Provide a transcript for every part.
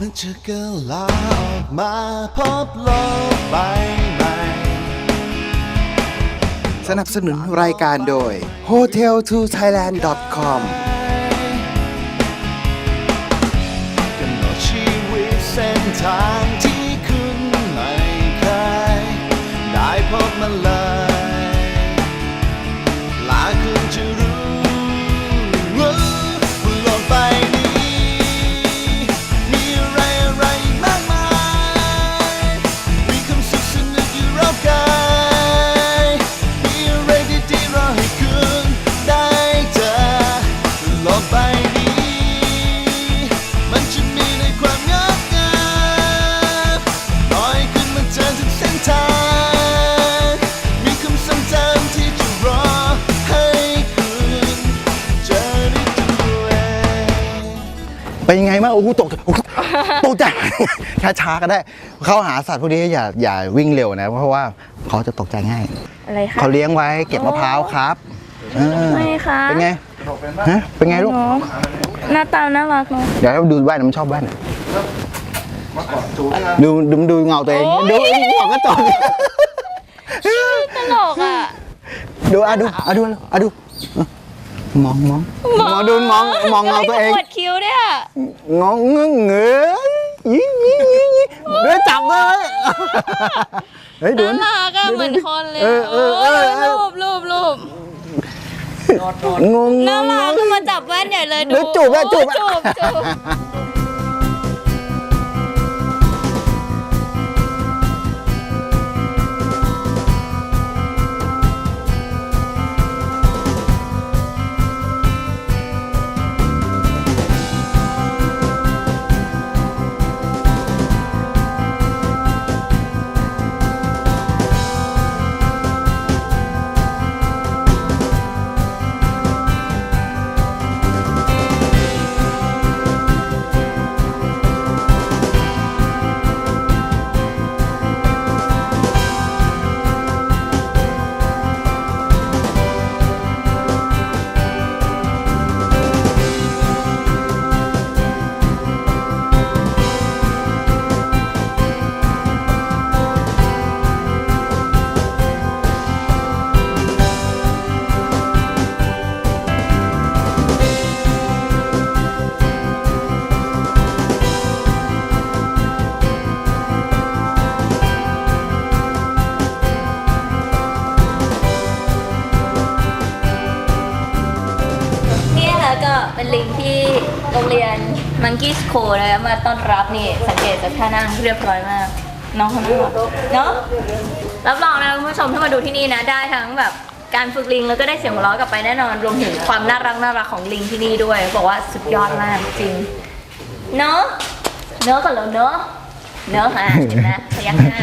มันจะกลาออกมาพบโลกใบใหม่ สนับสนุนรายการโดย hotel to thailand com กำหนดชีวิตเส้นทางที่คุณไม่เคยได้พบมันเลย เป็นยังไงบ้างโอ้โหตกโอ้โหตกใจช้าๆก็ได้ เข้าหาสัตว์พวกนี้อย่าอย่าวิ่งเร็วนะ เพราะว่าเขาจะตกใจง่ายอะไรคะเขาเลี้ยงไว้เก็บมะพร้าวครับเออไม่คะเป็นไงฮะเป็นไงลูกเนาะหน้าตาน่ารักเนาะเดี๋ยวเราดูแว่นมันชอบแว่นดูดูดูเงาตัวเองโอ้ยดูหัวกระจกตลกอะดูอะดูอะดูอะดู มองมองมองดูมองมองเงาตัวเองปวดคิ้วเนี่ยงองเงงเงยยี่ยี่ยี่ยี่เดี๋ยวจับเลยเฮ้ยดูน่ารักอะเหมือนคนเลยเออเออเออเออรูปรูปรูปงงน่ารักก็มาจับแว่นใหญ่เลยเดี๋ดูยวจูบอะจูบอะจูบจูบ กี้ส o ู l นะคะมาต้อนรับนี่สังเกตจากท่านั่งเรียบร้อยมาก น้องเขาน่ารักเนาะรับรองนะคุณผู้ชมที่มาดูที่นี่นะ ได้ทั้งแบบการฝึกลิงแล้วก็ได้เสียงหัวเราะกลับไปแน่นอน รวมถึงความน่ารักน่ารักของลิงที่นี่ด้วย บอกว่าสุดยอดมากจริง เนาะเนาะก่อนแล้วเนาะเนาะอะเห็นไหมพยักหน้า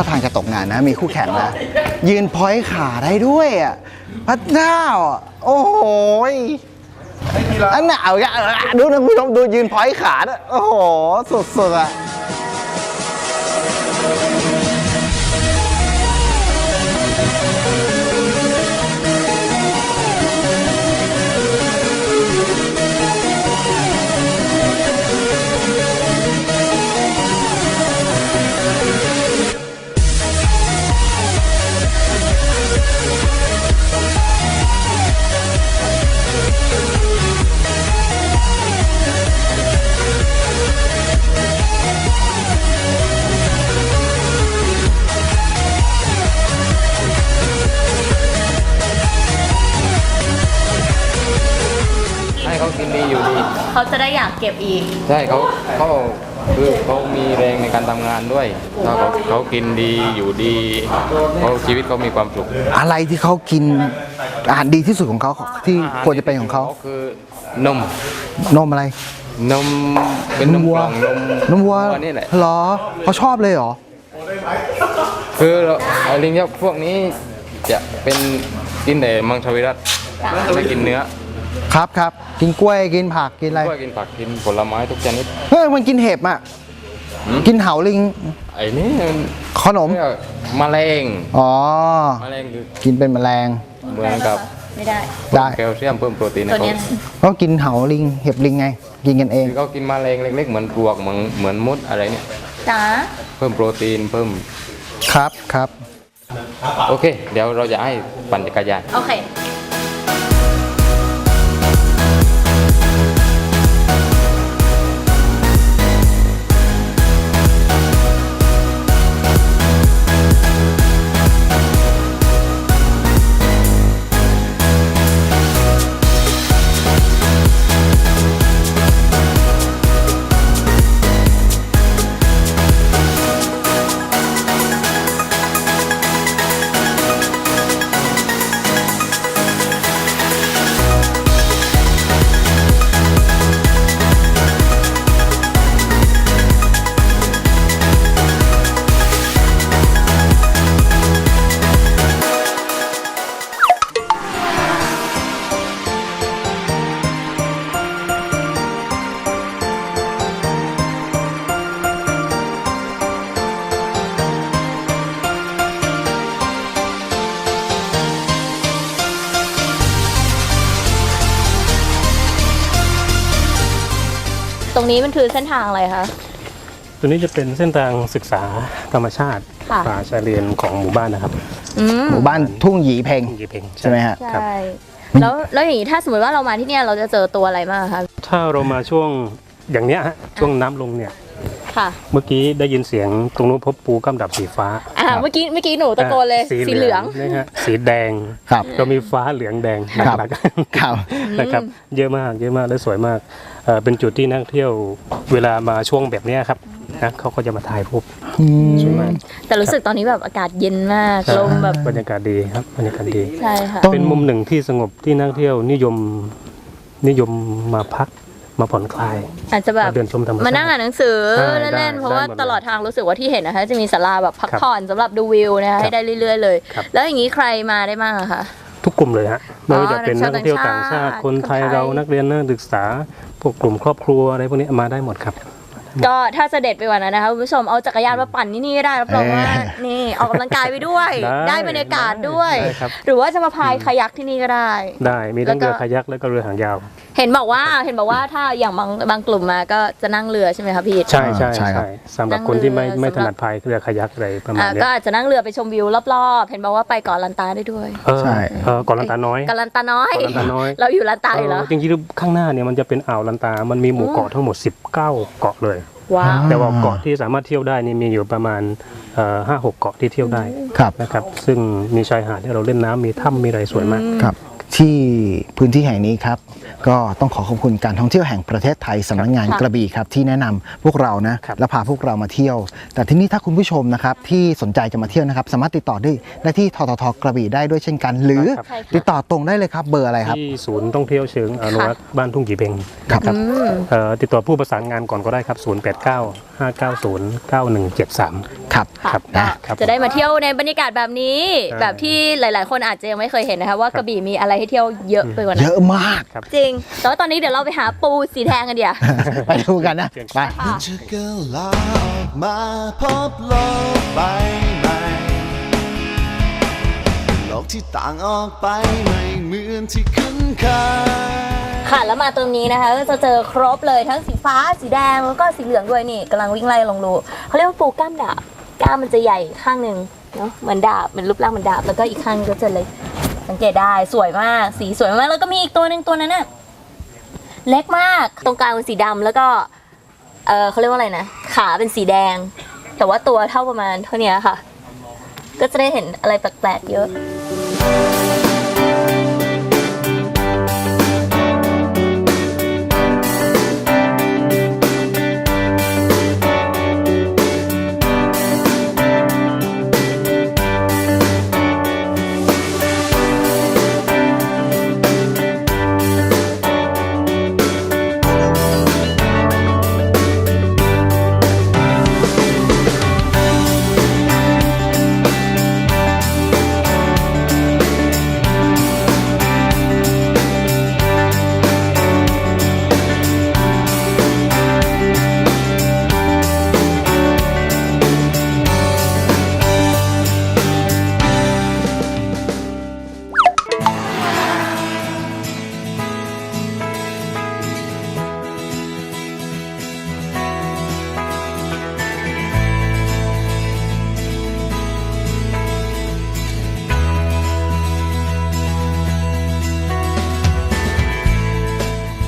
าทางจะตกงานนะ มีคู่แข่งนะยืนพอยต์ขาได้ด้วยอะพระเจ้าอะโอ้โหยอันหนาวอะเออดูนะคุณผู้ชมดูยืนพอยต์ขาด้วยโอ้โห สุดๆอะ เขาจะได้อยากเก็บอีก ใช่เขาเขาคือเขามีแรงในการทำงานด้วยถ้าเขาเขากินดีอยู่ดีเขาชีวิตเขามีความสุขอะไรที่เขากินอาหารดีที่สุดของเขาที่ควรจะเป็นของเขาคือนมนมอะไร นมเป็นนมวักวล่องนมนมวัวนี่แหละเหรอเขาชอบเลยเหรอ คือเราไอ้ลิงยักษ์พวกนี้จะเป็นกินแต่มังสวิรัตไม่กินเนื้อ ครับครับกินกล้วยกินผักกินอะไรก็กินผักกินผลไม้ทุกชนิดเฮ้ยมันกินเห็บอะหืมกินเหาลิงไอ้นี่มันขนมเรียกแมลงอ๋อแมลงคือกินเป็นแมลงเหมือนกับไม่ได้ได้แคลเซียมเพิ่มโปรตีนให้ตัวเขาเนี้ยก็กินเหาลิงเห็บลิงไง กินกันเองคือเขากินแมลงเล็ก ๆ เหมือนปลวกเหมือนเหมือนมดอะไรเนี่ยจ๋าเพิ่มโปรตีนเพิ่มครับครับ โอเค เดี๋ยวเราจะให้ปั่นจักรยานโอเค นี้มันคือเส้นทางอะไรคะ ตัวนี้จะเป็นเส้นทางศึกษาธรรมชาติค่ะ ป่าชายเลนของหมู่บ้านนะครับอืมหมู่บ้านทุ่งหยีเพงยีเพ็งใช่ไหมฮะใช่ แล้วแล้วอย่างนี้ถ้าสมมติว่าเรามาที่เนี่ยเราจะเจอตัวอะไรบ้างคะ ถ้าเรามาช่วงอย่างเนี้ยฮะช่วงน้ำลงเนี่ย ค่ะ เมื่อกี้ได้ยินเสียงตรงนู้นพบปูกำดับสีฟ้าอ่าเมื่อกี้เมื่อกี้หนูตะโกนเลยอ่าสีเหลืองนะฮะสีแดงครับก็มีฟ้าเหลืองแดงครับหลักครับๆนะครับ เยอะมากเยอะมากและสวยมากเอ่อเป็นจุดที่นักเที่ยวเวลามาช่วงแบบเนี้ยครับนะเขาก็จะมาถ่ายรูปสวยมากแต่รู้สึกตอนนี้แบบอากาศเย็นมากลมแบบบรรยากาศดีครับบรรยากาศดีใช่ค่ะต้นเป็นมุมหนึ่งที่สงบที่นักเที่ยวนิยมนิยมมาพัก มาผ่อนคลาย อาจจะแบบมาเดินชมธรรมชาติ มานั่งอ่านหนังสือได้เล่นได้ๆเพราะว่าได้หมดเลยตลอดทางรู้สึกว่าที่เห็นนะคะ จะมีศาลาแบบพักครับผ่อนสำหรับดูวิวนะคะครับให้ได้เรื่อย ๆ เลย ครับ แล้วอย่างนี้ใครมาได้บ้างอะคะ ทุกกลุ่มเลยฮะไม่ว่าจะเป็นนันักกท่ท่อองงเที่เที่ยยววต่าต่างงชาชาติติคนไทยคนไทยเรานักเรียนนักศึกษา พวกกลุ่มครอบครัวอะไรพวกนี้มาได้หมดครับ ก็ถ้าจะเด็ดไปกว่านั้นนะคะคุณผู้ชมเอาจักรยานมาปั่นที่นี่ก็ได้รับรองว่าเอ้ยนี่ออกกำลังกายไปด้วย ได้ ได้บรรยากาศด้วย ได้ครับ หรือว่าจะมาพายคายักที่นี่ก็ได้ ได้มีทั้งแล้วก็เรือคายักแล้วก็เรือหางยาว เห็นบอกว่าเห็นบอกว่าถ้าอย่างบางบางกลุ่มมาก็จะนั่งเรือใช่ไหมคะพี่ใช่ใช่ใช่ครับ ใช่สำหรับคนที่ไม่นั่งเรือ ไม่สำหรับถนัดพายเรือคายักอะไรประมาณอ่าเนี้ก็ยอาจจะนั่งเรือไปชมวิวรอบๆ เห็นบอกว่าไปเกาะลันตาได้ด้วยเออใช่ เออเก่อนลันตาน้อยเกาะลันตาน้อย เกาะลันตาน้อย เราอยู่ลันตาอยู่แล้ว เออจริงๆข้างหน้าเนี่ยมันจะเป็นอ่าวลันตา มันมีหมู่เกาะทั้งหมด 19 เกาะเลย ว้าวแต่ว่าเกาะที่สามารถเที่ยวได้นี่มีอยู่ประมาณห้าหกเกาะที่เที่ยวได้ครับนะครับ ซึ่งมีชายหาดให้เราเล่นน้ำมีถ้ำมีอะไรสวยมากครับ ที่พื้นที่แห่งนี้ครับ ก็ต้องขอขอบคุณการท่องเที่ยวแห่งประเทศไทยสำนักงานค่ะกระบี่ครับที่แนะนำพวกเรานะครับและพาพวกเรามาเที่ยว แต่ที่นี่ถ้าคุณผู้ชมนะครับที่สนใจจะมาเที่ยวนะครับ สามารถติดต่อได้ได้ที่ทททกระบี่ได้ด้วยเช่นกัน หรือครับใช่ค่ะติดต่อตรงได้เลยครับเบอร์อะไรครับที่ศูนย์ท่องเที่ยวเชิงอนุรักษ์บ้านทุ่งกี่เบงครับนะครับอืมเอ่อติดต่อผู้ประสานงานก่อนก็ได้ครับ 089 590 9173 ครับค่ะครับก็ครับจะได้มาเที่ยวในบรรยากาศแบบนี้ใช่แบบที่หลาย ๆ คนอาจจะยังไม่เคยเห็นนะคะว่ากระบี่มีอะไรให้เที่ยวเยอะไปกว่าเยนั้นอะมากจริง แต่ว่าตอนนี้เดี๋ยวเราไปหาปูสีแดงกันเดี๋ยว ไปดูกันนะไป ค่ะ จะกลาออกมาพบโลกใบใหม่โลกที่ต่างออกไปไม่เหมือนที่คุ้นเคย ค่ะ แล้วมาตรงนี้นะคะก็จะเจอครบเลยทั้งสีฟ้าสีแดงแล้วก็สีเหลืองด้วยนี่กำลังวิ่งไล่ลงรูเขาเรียกว่าปูกล้ามดาบกล้ามมันจะใหญ่ข้างหนึ่งเนาะเหมือนดาบเหมือนรูปร่างเหมือนดาบแล้วก็อีกข้างก็จะเล็ก สังเกตได้สวยมากสีสวยมากแล้วก็มีอีกตัวหนึ่งตัวนั้นน่ะเล็กมากตรงกลางเป็นสีดำแล้วก็เออเขาเรียกว่าอะไรนะขาเป็นสีแดง แต่ว่าตัวเท่าประมาณเท่านี้ค่ะ ก็จะได้เห็นอะไรแปลกๆเยอะ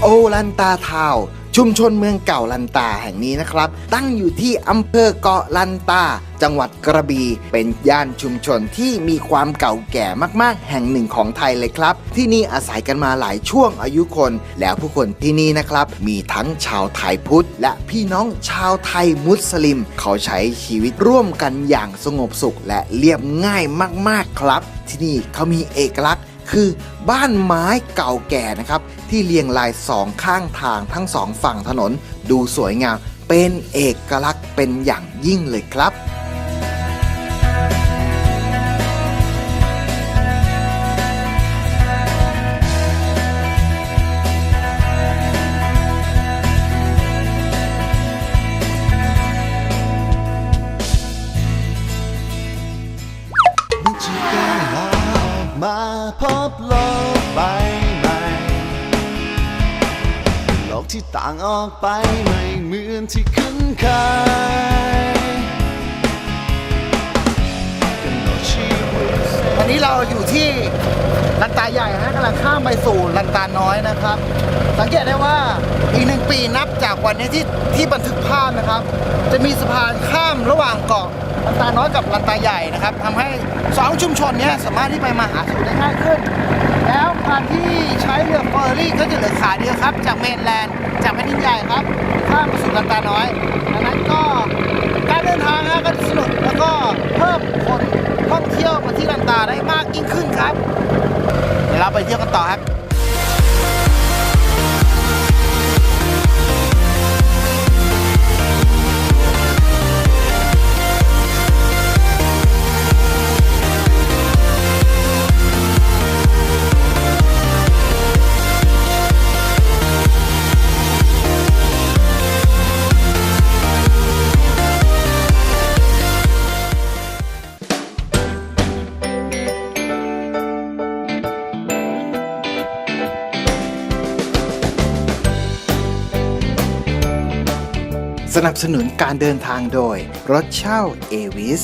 โอลันตาทาวชุมชนเมืองเก่าลันตาแห่งนี้นะครับ ตั้งอยู่ที่อำเภอเกาะลันตา จังหวัดกระบี่เป็นย่านชุมชนที่มีความเก่าแก่มากๆ แห่งหนึ่งของไทยเลยครับ ที่นี่อาศัยกันมาหลายช่วงอายุคน แล้วผู้คนที่นี่นะครับ มีทั้งชาวไทยพุทธ และพี่น้องชาวไทยมุสลิม เขาใช้ชีวิตร่วมกันอย่างสงบสุขและเรียบง่ายมากๆครับ ที่นี่เขามีเอกลักษณ์ คือบ้านไม้เก่าแก่นะครับ ที่เรียงรายสองข้างทางทั้งสองฝั่งถนน ดูสวยงามเป็นเอกลักษณ์เป็นอย่างยิ่งเลยครับ ที่ต่างออกไปไม่เหมือนที่คุ้นเคยวันนี้เราอยู่ที่ลันตาใหญ่นะกำลังข้ามไปสู่ลันตาน้อยนะครับ สังเกตได้ว่าอีกหนึ่งปีนับจากวันนี้ที่ที่บันทึกภาพนะครับ จะมีสะพานข้ามระหว่างเกาะ ลันตาน้อยกับลันตาใหญ่นะครับทำให้สองชุมชนนี้สามารถที่ไปมาหาสู่ได้ง่ายขึ้น แล้วการที่ใช้เรือเฟอร์รี่ก็จะเหลือขาเดียวครับ จากเมนแลนด์จากแผ่นดินใหญ่ครับข้ามมาสู่ลันตาน้อยดังนั้นก็การเดินทางนะก็สนุกแล้วก็เพิ่มคนท่องเที่ยวมาที่ลันตาได้มากยิ่งขึ้นครับ เดี๋ยวเราไปเที่ยวกันต่อครับ สนับสนุนการเดินทางโดยรถเช่าเอวิส